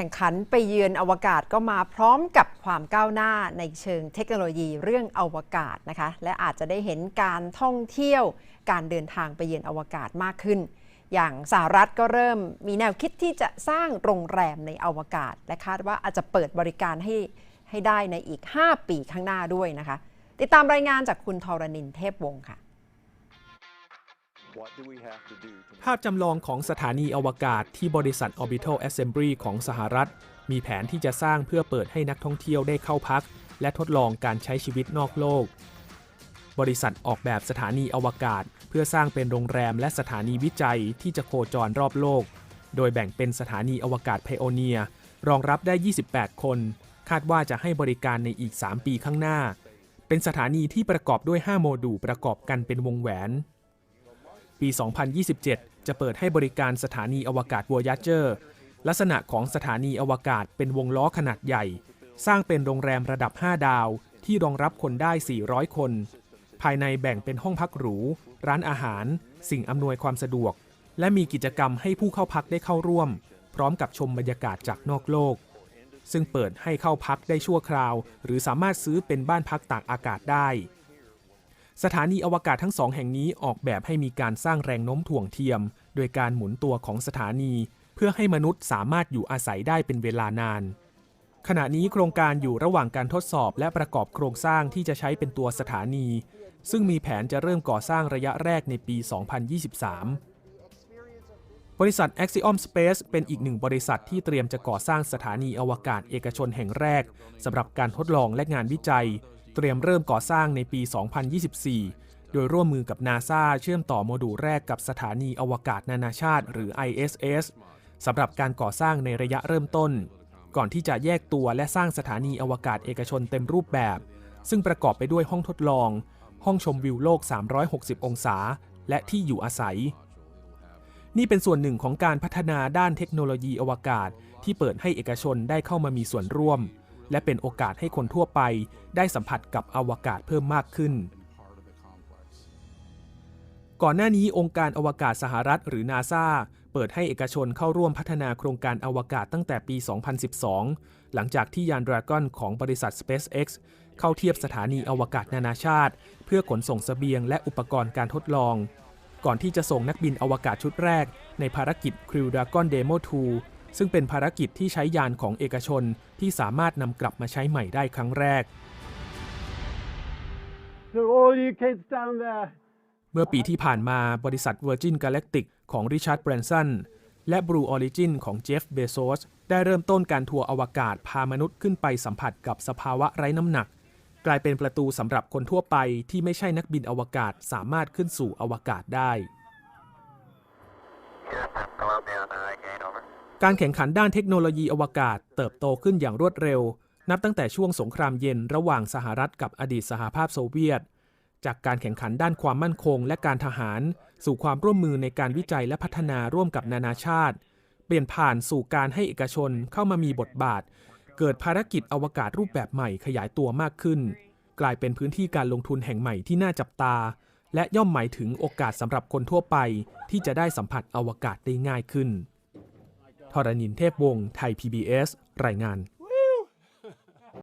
แข่งขันไปเยือนอวกาศก็มาพร้อมกับความก้าวหน้าในเชิงเทคโนโลยีเรื่องอวกาศนะคะ และอาจจะได้เห็นการท่องเที่ยว การเดินทางไปเยือนอวกาศมากขึ้น อย่างสหรัฐก็เริ่มมีแนวคิดที่จะสร้างโรงแรมในอวกาศ และคาดว่าอาจจะเปิดบริการให้ให้ได้ในอีก 5 ปีข้างหน้าด้วยนะคะ ติดตามรายงานจากคุณทรณินเทพวงศ์ค่ะ ภาพจำลองของสถานีอวกาศที่บริษัท Orbital Assembly ของสหรัฐ มีแผนที่จะสร้างเพื่อเปิดให้นักท่องเที่ยวได้เข้าพัก และทดลองการใช้ชีวิตนอกโลก บริษัทออกแบบสถานีอวกาศ เพื่อสร้างเป็นโรงแรมและสถานีวิจัยที่จะโคจรรอบโลก โดยแบ่งเป็นสถานีอวกาศไพโอเนียรองรับได้ 28 คน คาดว่าจะให้บริการในอีก 3 ปีข้างหน้า เป็นสถานีที่ประกอบด้วย 5 โมดูลประกอบกันเป็นวงแหวน ปี 2027 จะเปิดให้บริการสถานีอวกาศ Voyager ลักษณะของสถานีอวกาศเป็นวงล้อขนาดใหญ่ สร้างเป็นโรงแรมระดับ 5 ดาว ที่รองรับคนได้ 400 คน ภายในแบ่งเป็นห้องพักหรู ร้านอาหาร สิ่งอำนวยความสะดวก และมีกิจกรรมให้ผู้เข้าพักได้เข้าร่วม พร้อมกับชมบรรยากาศจากนอกโลก ซึ่งเปิดให้เข้าพักได้ชั่วคราว หรือสามารถซื้อเป็นบ้านพักตากอากาศได้ สถานีอวกาศทั้งสองแห่งนี้ออกแบบให้มีการสร้างแรงโน้มถ่วงเทียม โดยการหมุนตัวของสถานี เพื่อให้มนุษย์สามารถอยู่อาศัยได้เป็นเวลานาน ขณะนี้โครงการอยู่ระหว่างการทดสอบและประกอบโครงสร้างที่จะใช้เป็นตัวสถานี ซึ่งมีแผนจะเริ่มก่อสร้างระยะแรกในปี 2023 บริษัท Axiom Space เป็นอีกหนึ่งบริษัทที่เตรียมจะก่อสร้างสถานีอวกาศเอกชนแห่งแรกสำหรับการทดลองและงานวิจัย เตรียมเริ่มก่อสร้างในปี 2024 โดยร่วมมือกับนาซาเชื่อมต่อโมดูลแรกกับสถานีอวกาศนานาชาติ หรือ ISS สำหรับการก่อสร้างในระยะเริ่มต้น ก่อนที่จะแยกตัวและสร้างสถานีอวกาศเอกชนเต็มรูปแบบ ซึ่งประกอบไปด้วยห้องทดลอง ห้องชมวิวโลก 360 องศา และที่อยู่อาศัย นี่เป็นส่วนหนึ่งของการพัฒนาด้านเทคโนโลยีอวกาศ ที่เปิดให้เอกชนได้เข้ามามีส่วนร่วม และเป็นโอกาสให้คนทั่วไปได้สัมผัสกับอวกาศเพิ่มมากขึ้น ก่อนหน้านี้องค์การอวกาศสหรัฐหรือนาซาเปิดให้เอกชนเข้าร่วมพัฒนาโครงการอวกาศตั้งแต่ปี 2012 หลังจากที่ยานดราก้อนของบริษัท SpaceX เข้าเทียบสถานีอวกาศนานาชาติ เพื่อขนส่งเสบียงและอุปกรณ์การทดลอง ก่อนที่จะส่งนักบินอวกาศชุดแรก ในภารกิจ Crew Dragon Demo 2 ซึ่งเป็นภารกิจที่ใช้ยานของเอกชนที่สามารถนำกลับมาใช้ใหม่ได้ครั้งแรก So all you kids down there, เมื่อปีที่ผ่านมาบริษัท Virgin Galactic ของ Richard Branson และ Blue Origin ของ Jeff Bezos ได้เริ่มต้นการทัวร์อวกาศพามนุษย์ขึ้นไปสัมผัสกับสภาวะไร้น้ำหนัก กลายเป็นประตูสำหรับคนทั่วไปที่ไม่ใช่นักบินอวกาศสามารถขึ้นสู่อวกาศได้ การแข่งขันด้านเทคโนโลยีอวกาศ เติบโตขึ้นอย่างรวดเร็ว นับตั้งแต่ช่วงสงครามเย็นระหว่างสหรัฐกับอดีตสหภาพโซเวียต จากการแข่งขันด้านความมั่นคง และการทหาร สู่ความร่วมมือในการวิจัยและพัฒนาร่วมกับนานาชาติ เปลี่ยนผ่านสู่การให้เอกชนเข้ามามีบทบาท เกิดภารกิจอวกาศรูปแบบใหม่ขยายตัวมากขึ้น กลายเป็นพื้นที่การลงทุนแห่งใหม่ที่น่าจับตา และย่อมหมายถึงโอกาสสำหรับคนทั่วไป ที่จะได้สัมผัสอวกาศได้ง่ายขึ้น ทรณินเทพวงศ์ไทย PBS รายงาน